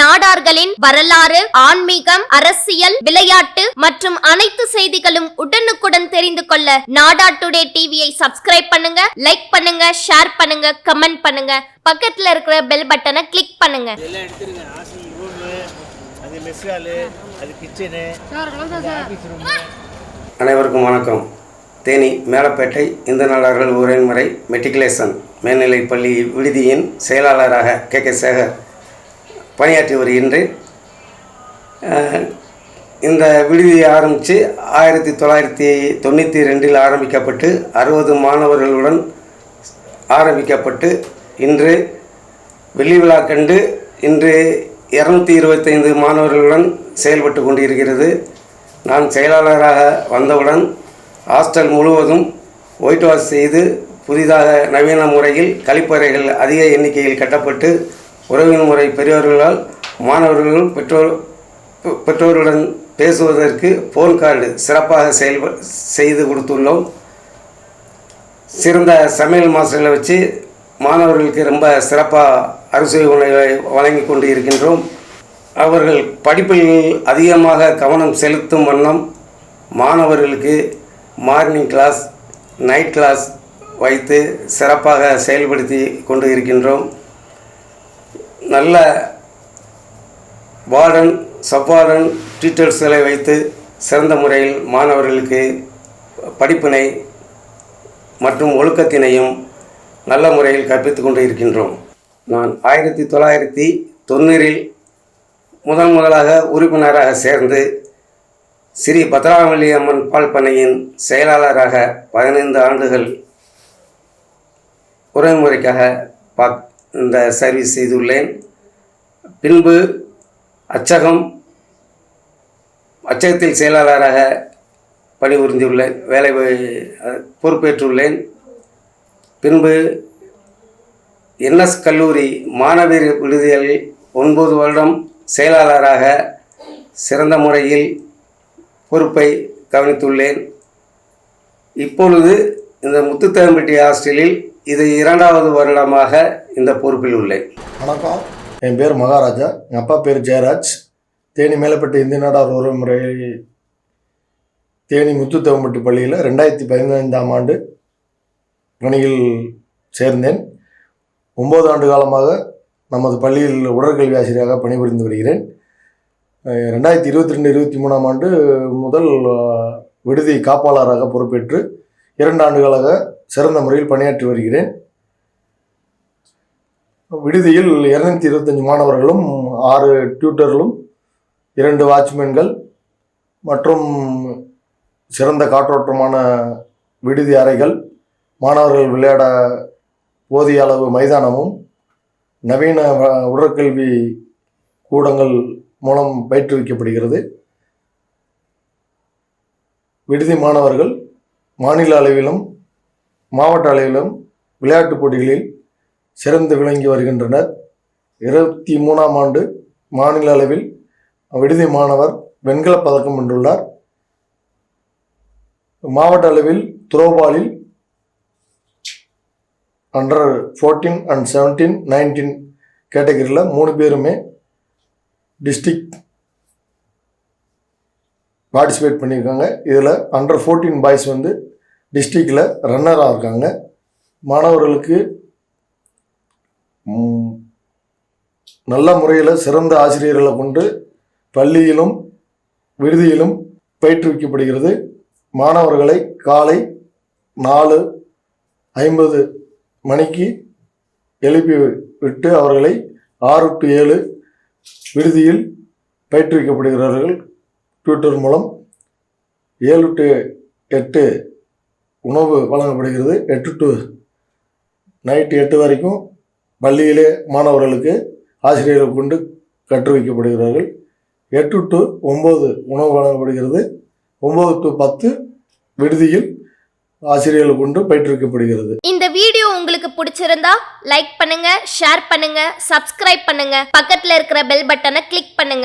நாடார்களின் வரலாறு ஆன்மீகம் அரசியல் விளையாட்டு மற்றும் அனைத்து செய்திகளும் உடனுக்குடன் தெரிந்து கொள்ள நாடா டுடே டிவியை சப்ஸ்கிரைப் பண்ணுங்க லைக் பண்ணுங்க ஷேர் பண்ணுங்க கமெண்ட் பண்ணுங்க. பக்கத்துல இருக்கிற பெல் பட்டனை கிளிக் பண்ணுங்க. எல்லாம் எடுத்துருங்க. ஹாஸ்டல் ரூமு அது மெஸ் ஹாலு அது கிச்சனு ஆஃபீஸ் ரூமு. அனைவருக்கும் வணக்கம். தேனி மேலப்பேட்டை இந்து நாடார்கள் உரைமுறை மெட்ரிகுலேஷன் மேல்நிலைப் பள்ளி விடுதியின் செயலாளராக கே கே சேகர் பணியாற்றி வருகின்றேன். இந்த விடுதியை ஆரம்பித்து ஆயிரத்தி தொள்ளாயிரத்தி தொண்ணூற்றி ரெண்டில் ஆரம்பிக்கப்பட்டு அறுபது மாணவர்களுடன் ஆரம்பிக்கப்பட்டு இன்று வெள்ளி விழா கண்டு இன்று இரநூத்தி இருபத்தைந்து மாணவர்களுடன் செயல்பட்டு கொண்டிருக்கிறது. நான் செயலாளராக வந்தவுடன் ஹாஸ்டல் முழுவதும் ஒயிட் வாஷ் செய்து புதிதாக நவீன முறையில் கழிப்பறைகள் அதிக எண்ணிக்கையில் கட்டப்பட்டு உறவின் முறை பெரியவர்களால் மாணவர்களும் பெற்றோர் பெற்றோர்களுடன் பேசுவதற்கு ஃபோன் கார்டு சிறப்பாக செயல்ப செய்து கொடுத்துள்ளோம். சிறந்த சமையல் மாஸ்டர்களை வச்சு மாணவர்களுக்கு ரொம்ப சிறப்பாக அறுசுவை உணவை வழங்கி கொண்டு இருக்கின்றோம் அவர்கள் படிப்பில் அதிகமாக கவனம் செலுத்தும் வண்ணம் மாணவர்களுக்கு மார்னிங் கிளாஸ் நைட் கிளாஸ் வைத்து சிறப்பாக செயல்படுத்தி கொண்டு இருக்கின்றோம். நல்ல வார்டன் சப்வார்டன் டீச்சர்ஸ்களை வைத்து சிறந்த முறையில் மாணவர்களுக்கு படிப்பினை மற்றும் ஒழுக்கத்தினையும் நல்ல முறையில் கற்பித்து கொண்டு இருக்கின்றோம். நான் ஆயிரத்தி தொள்ளாயிரத்தி தொண்ணூறில் முதன் முதலாக உறுப்பினராக சேர்ந்து ஸ்ரீ பத்ராவளி அம்மன் பால் பண்ணையின் செயலாளராக பதினைந்து ஆண்டுகள் உறவுமுறைக்காக பாக் இந்த சர்வீஸ் செய்துள்ளேன். பின்பு அச்சகம் அச்சகத்தில் செயலாளராக பணிபுரிந்துள்ளேன் வேலை பொறுப்பேற்றுள்ளேன். பின்பு என்எஸ் கல்லூரி மாணவர் விடுதியில் ஒன்பது வருடம் செயலாளராக சிறந்த முறையில் பொறுப்பை கவனித்துள்ளேன். இப்பொழுது இந்த முத்துத்தகம்பட்டி ஹாஸ்டலில் இது இரண்டாவது வருடமாக இந்த பொறுப்பில் உள்ளேன் வணக்கம். என் பேர் மகாராஜா. எங்கள் அப்பா பேர் ஜெயராஜ். தேனி மேலப்பட்டு இந்திய நாடார் உறவுமுறை தேனி முத்துத்தேவம்பட்டி பள்ளியில் ரெண்டாயிரத்தி பதினைந்தாம் ஆண்டு பணியில் சேர்ந்தேன். ஒம்பது ஆண்டு காலமாக நமது பள்ளியில் உடற்கல்வி ஆசிரியராக பணிபுரிந்து வருகிறேன். ரெண்டாயிரத்தி இருபத்தி ரெண்டு இருபத்தி மூணாம் ஆண்டு முதல் விடுதி காப்பாளராக பொறுப்பேற்று இரண்டு ஆண்டுகளாக சிறந்த முறையில் பணியாற்றி வருகிறேன். விடுதியில் இருநூத்தி இருபத்தஞ்சி மாணவர்களும் ஆறு டியூட்டர்களும் இரண்டு வாட்ச்மேன்கள் மற்றும் சிறந்த காற்றோட்டமான விடுதி அறைகள் மாணவர்கள் விளையாட போதிய அளவு மைதானமும் நவீன வ- உடற்கல்வி கூடங்கள் மூலம் பயிற்றுவிக்கப்படுகிறது. விடுதி மாணவர்கள் மாநில அளவிலும் மாவட்ட அளவிலும் விளையாட்டுப் போட்டிகளில் சிறந்து விளங்கி வருகின்றனர். இருபத்தி மூணாம் ஆண்டு மாநில அளவில் விடுதி மாணவர் வெண்கலப் பதக்கம் வென்றுள்ளார். மாவட்ட அளவில் த்ரோபாலில் under fourteen and seventeen nineteen கேட்டகரியில் மூணு பேருமே டிஸ்ட்ரிக் பார்ட்டிசிபேட் பண்ணியிருக்காங்க. இதில் அண்டர் ஃபோர்டீன் பாய்ஸ் வந்து டிஸ்ட்ரிக்டில் ரன்னராக இருக்காங்க. மாணவர்களுக்கு நல்ல முறையில் சிறந்த ஆசிரியர்களை கொண்டு பள்ளியிலும் விடுதியிலும் பயிற்றுவிக்கப்படுகிறது. மாணவர்களை காலை நாலு ஐம்பது மணிக்கு எழுப்பி விட்டு அவர்களை ஆறு டு ஏழு விடுதியில் பயிற்றுவிக்கப்படுகிறார்கள். ட்விட்டர் மூலம் ஏழு டு எட்டு உணவு வழங்கப்படுகிறது. எட்டு டு நைட்டு எட்டு வரைக்கும் பள்ளியிலே மாணவர்களுக்கு ஆசிரியர்கள் கொண்டு கற்றுவிக்கப்படுகிறார்கள். எட்டு டு ஒம்பது உணவு வழங்கப்படுகிறது. ஒம்பது டு பத்து விடுதியில் ஆசிரியர்கள் கொண்டு பயிற்றுவிக்கப்படுகிறது. இந்த வீடியோ உங்களுக்கு பிடிச்சிருந்தா லைக் பண்ணுங்க ஷேர் பண்ணுங்க சப்ஸ்கிரைப் பண்ணுங்க. பக்கத்துல இருக்கிற பெல் பட்டனை கிளிக் பண்ணுங்க.